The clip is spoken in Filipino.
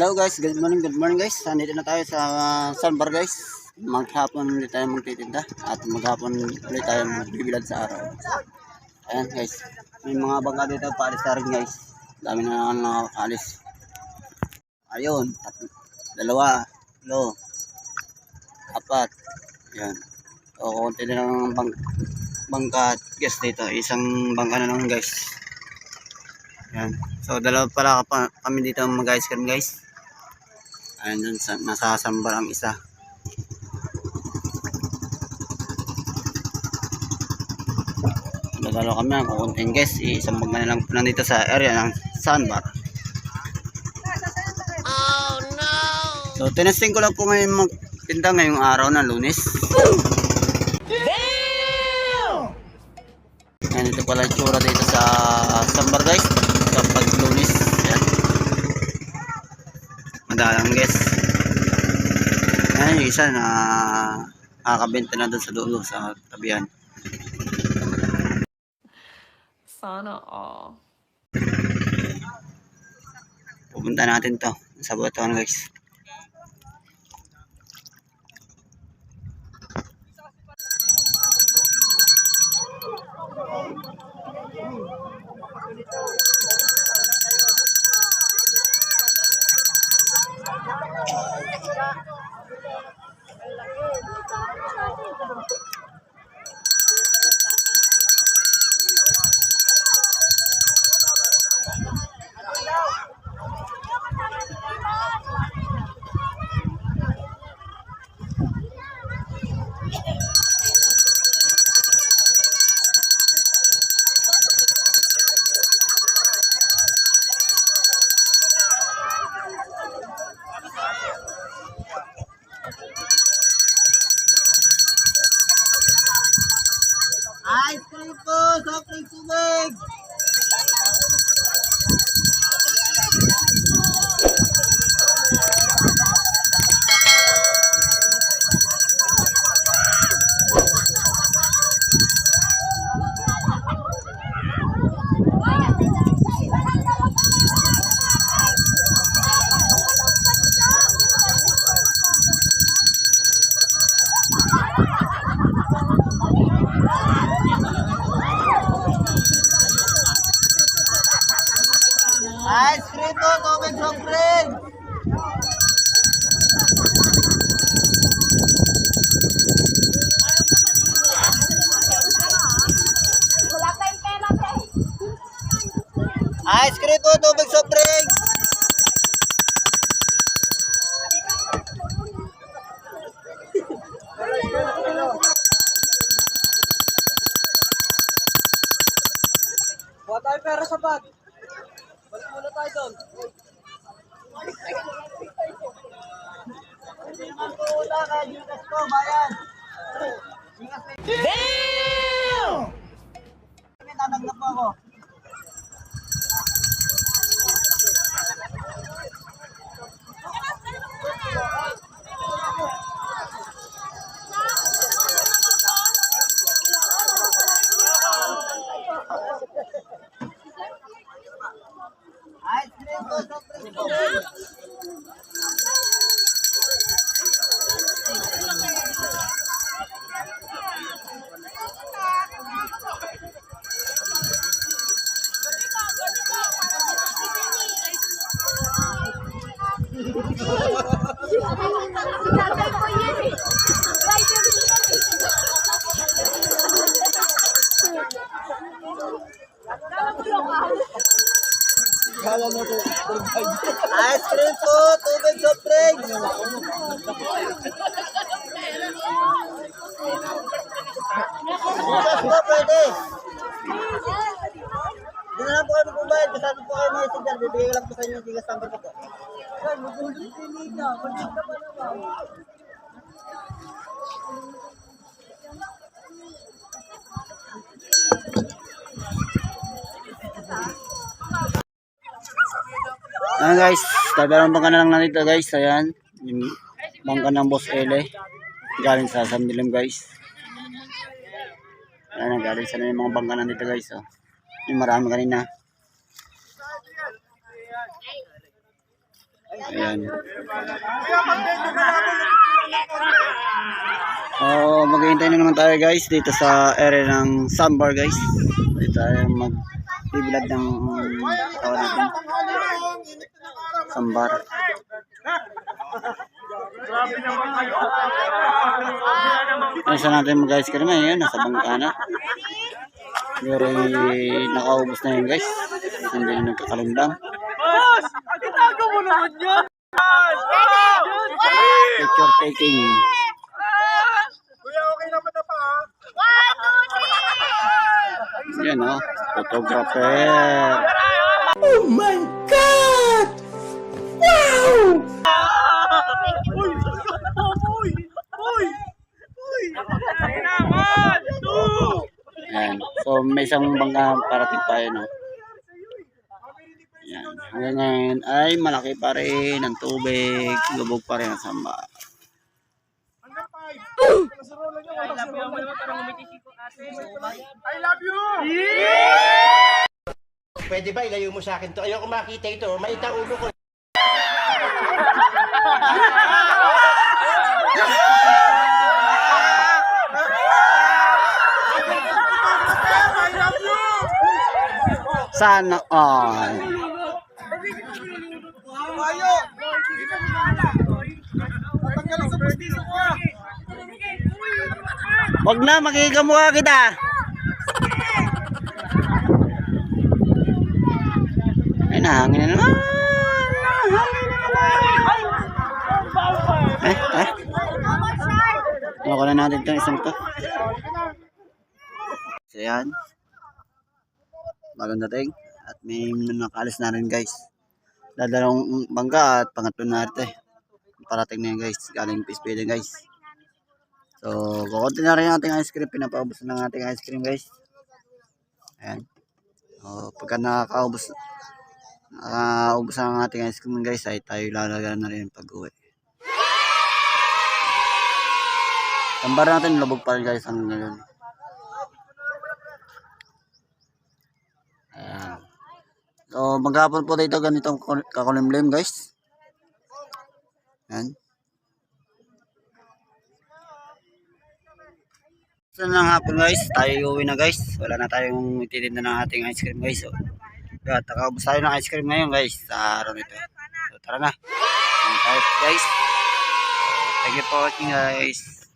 Hello guys, good morning, good morning guys. Nandito na tayo sa uh, Sunbar guys. Maghapon ulit tayo magtitinda at maghapon ulit tayo magbibilad sa araw. Ayan guys, may mga bangka dito paalis na rin guys. Dami na naman nakakalis. Ayun, tat- dalawa, lo, apat. Yan. O, konti na lang bang bangka at guys dito. Isang bangka na lang guys. Yan. So, dalawa pala pa, kami dito mag-ice cream guys. Ayun dun, sa, nasa sambar ang isa. Nagalo kami ng kukunting guys. Isang bangka na lang nandito sa area ng sandbar. Oh no! So, tinesting ko lang po ngayon magtinda ngayong araw na lunes. Yan, ito pala yung tsura dito sa Sambar guys. Madalang guys. Yan yung isa na nakakabenta na doon sa dulo sa tabihan. Sana all. Pupunta natin to sa Batuan guys. Ice pera sa bag. Balik muna tayo doon. Hindi naman po wala ka. Gigas po, bayan. Damn! Tatanggap po ako. Kala mo to. Ice cream po, tubig soft drinks. Bukas po pwede. Hindi na lang po kayo magbabayad. Kasama po kayo mga isigyan. Bibigay ko lang po sa inyo yung tigas number ko po. Ayan guys, tabihan bangka na lang na dito guys. Ayan, bangka ng Boss Ele. Galing sa San Dilim guys. Ayan, galing sa yung mga bangka na dito guys. Oh. Yung marami kanina. Ayan. Oh, maghihintay na naman tayo guys dito sa area ng Sambar guys. Dito tayo magbibilad ng tawag natin. Sambar. Ano sa natin guys kanina yun, nasa bangka na. Pero nakaubos na yun guys. Hindi na nagkakalimdang. Boss! Ang ginagawa mo naman yun! Picture taking. Kuya, okay naman na pa ha? Yan oh, photographer. Uy! Uy! Uy! Uy! Ay naman! Two! Yan. So may isang bangka parating pa yun oh. Yan. Hanggang ngayon ay malaki pa rin ang tubig. Lubog pa rin ang samba. Hanggang five! Kasarolan niyo, walang sarolan. I love you! Pwede ba ilayo mo sa akin to? Ayoko makita ito. Maita ulo ko. I love you! Sana all. Mayo! Tatanggalin sa pustiso ko ah! Wag na, makikamukha kita. Ay, nahangin na naman. Eh, eh. Ano na natin itong isang to. So, yan. Bagong dating. At may nakaalis na rin guys. Dadalawang bangga at pangatlo na rin. Parating na yan guys. Galing Pispede guys. So, kukunti na rin yung ating ice cream. Pinapaubos na ng ating ice cream guys. Ayan. So, pagka nakakaubos, nakakaubos na ang ating ice cream guys, ay tayo lalagyan na rin pag uwi. Tambar natin, lubog pa rin guys hanggang ngayon. Ayan. So, maghapon po dito ganitong kul- kakulimlim guys. Ayan. So ng hapon guys, tayo uwi na guys. Wala na tayong ititinda ng ating ice cream guys. So, at nakaubos tayo ng ice cream ngayon guys sa araw nito. So tara na. Ayan tayo guys. Thank you for watching guys.